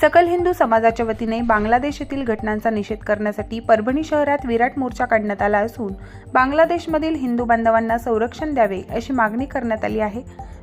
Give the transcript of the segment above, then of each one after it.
सकल हिंदू समाजाच्या वतीने बांगलादेश येथील घटनांचा निषेध करण्यासाठी परभणी शहरात विराट मोर्चा काढण्यात आला असून बांगलादेशमधील हिंदू बांधवांना संरक्षण द्यावे अशी मागणी करण्यात आली आहे.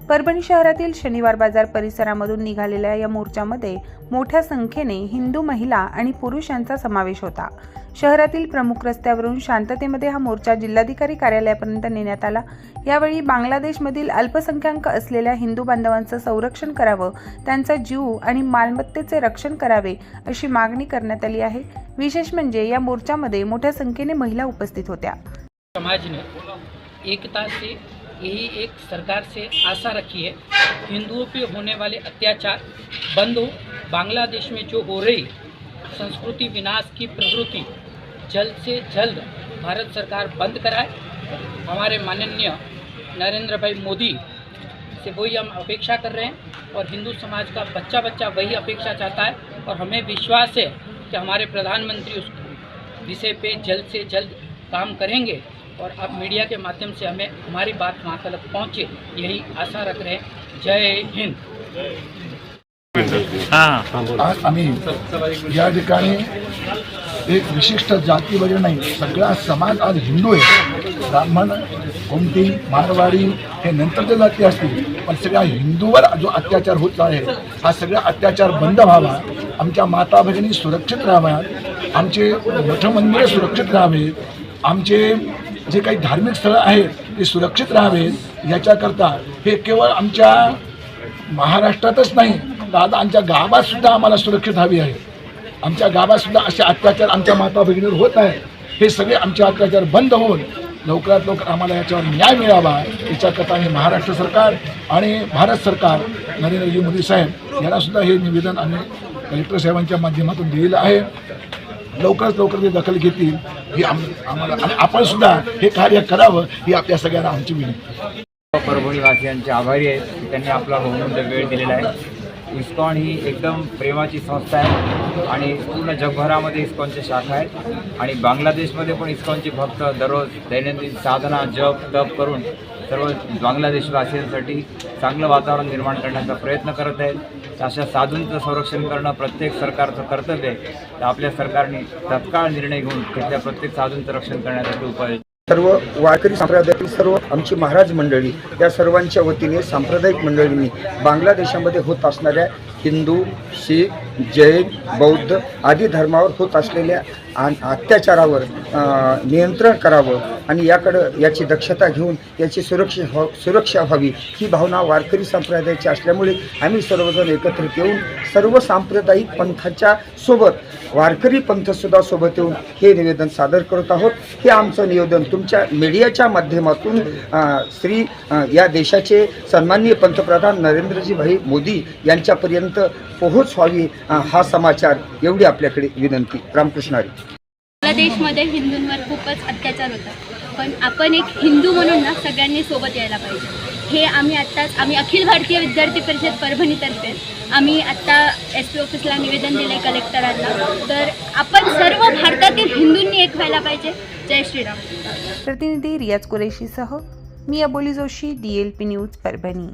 परभणी शहरातील शनिवार बाजार परिसरामधून निघालेल्या या मोर्चामध्ये मोठ्या संख्येने हिंदू महिला आणि पुरुष यांचा समावेश होता. शहरातील प्रमुख रस्त्यावरून शांततेमध्ये हा मोर्चा जिल्हाधिकारी कार्यालयापर्यंत नेण्यात आला. यावेळी बांगलादेशमधील अल्पसंख्याक असलेल्या हिंदू बांधवांचं संरक्षण करावं त्यांचा जीव आणि मालमत्तेचे रक्षण करावे अशी मागणी करण्यात आली आहे. विशेष म्हणजे या मोर्चामध्ये मोठ्या संख्येने महिला उपस्थित होत्या. समाजने एकता से यही एक सरकार से आशा रखी है। हिंदुओं पे होने वाले अत्याचार बंद हो, बांग्लादेश में जो हो रही संस्कृति विनाश की प्रवृत्ति जल्द से जल्द भारत सरकार बंद कराए। हमारे माननीय नरेंद्र भाई मोदी से वही हम अपेक्षा कर रहे हैं और हिंदू समाज का बच्चा बच्चा वही अपेक्षा चाहता है और हमें विश्वास है कि हमारे प्रधानमंत्री उस विषय पे जल्द से जल्द काम करेंगे। और अब मीडिया के माध्यम से हमें हमारी बात वहाँ तक पहुँचे यही आशा रख रहे हैं। जय हिंद। आज आम्ही या ठिकाणी एक विशिष्ट जाती वगैरे नाही सगळा समाज आज हिंदू आहे ब्राह्मण कोणती मारवाडी हे नंतरच्या जाती असतील पण सगळ्या हिंदूवर जो अत्याचार होत आहे हा सगळा अत्याचार बंद व्हावा आमच्या माता भगिनी सुरक्षित राहाव्यात आमचे मठ मंदिरं सुरक्षित राहावेत आमचे जे काही धार्मिक स्थळं आहेत ते सुरक्षित राहावेत. याच्याकरता हे केवळ आमच्या महाराष्ट्रातच नाही तर आता आमच्या गावात सुद्धा आम्हाला सुरक्षित हवी आहे. आमच्या गावात सुद्धा असे अत्याचार आमच्या माता भगिनीवर होत आहे हे सगळे आमचे अत्याचार बंद होऊन लवकरात लवकर आम्हाला याच्यावर न्याय मिळावा. याच्याकरता आम्ही महाराष्ट्र सरकार आणि भारत सरकार नरेंद्रजी मोदी साहेब यांनासुद्धा हे निवेदन आम्ही कलेक्टर साहेबांच्या माध्यमातून दिलेलं आहे. लवकरात लवकर ते दखल घेतील ही आम आम्हाला आणि आपण सुद्धा हे कार्य करावं ही आपल्या सगळ्यांना आमची विनंती परभणीवासियांचे आभारी आहेत की त्यांनी आपला बहुमूल्य वेळ दिलेला आहे. इस्कॉन ही एकदम प्रेमाची संस्था आहे आणि पूर्ण जगभरामध्ये इस्कॉनच्या शाखा आहेत आणि बांगलादेशमध्ये पण इस्कॉनचे भक्त दररोज दैनंदिन साधना जप तप करून सर्व बांगलादेशवासियांसाठी चांगलं वातावरण निर्माण करण्याचा प्रयत्न करत आहेत. अशा साधूंचं संरक्षण करणं प्रत्येक सरकारचं कर्तव्य आहे. तर आपल्या सरकारने तत्काळ निर्णय घेऊन तिथल्या प्रत्येक साधूंचं रक्षण करण्यासाठी उपाय सर्व वारकरी संप्रदायातील सर्व आमची महाराज मंडळी या सर्वांच्या वतीने सांप्रदायिक मंडळींनी बांगलादेशामध्ये होत असणाऱ्या हिंदू शीख जैन बौद्ध आदी धर्मावर होत असलेल्या अत्याचारावर नियंत्रण करावं आणि याकडं याची दक्षता घेऊन याची सुरक्षा व्हा हो, सुरक्षा व्हावी ही भावना वारकरी संप्रदायाची असल्यामुळे आम्ही सर्वजण एकत्रित येऊन सर्व सांप्रदायिक पंथाच्या सोबत वारकरी पंथसुद्धा सोबत येऊन हे निवेदन सादर करत आहोत. हे आमचं निवेदन तुमच्या मीडियाच्या माध्यमातून श्री या देशाचे सन्माननीय पंतप्रधान नरेंद्रजी भाई मोदी यांच्यापर्यंत पोहोच व्हावी हा समाचार एवढी आपल्याकडे विनंती. रामकृष्णारी बांगलादेशमध्ये हिंदूंवर खूपच अत्याचार होतात पण आपण एक हिंदू म्हणून ना सगळ्यांनी सोबत यायला पाहिजे. हे आम्ही आत्ताच आम्ही अखिल भारतीय विद्यार्थी परिषद परभणीतर्फे आम्ही आत्ता एस पी ऑफिसला निवेदन दिलं कलेक्टरांना. तर आपण सर्व भारतातील हिंदूंनी एक व्हायला पाहिजे. जय श्रीराम. प्रतिनिधी रियाज कुरेशीसह मी Aboli Joshi D L P News Parbhani.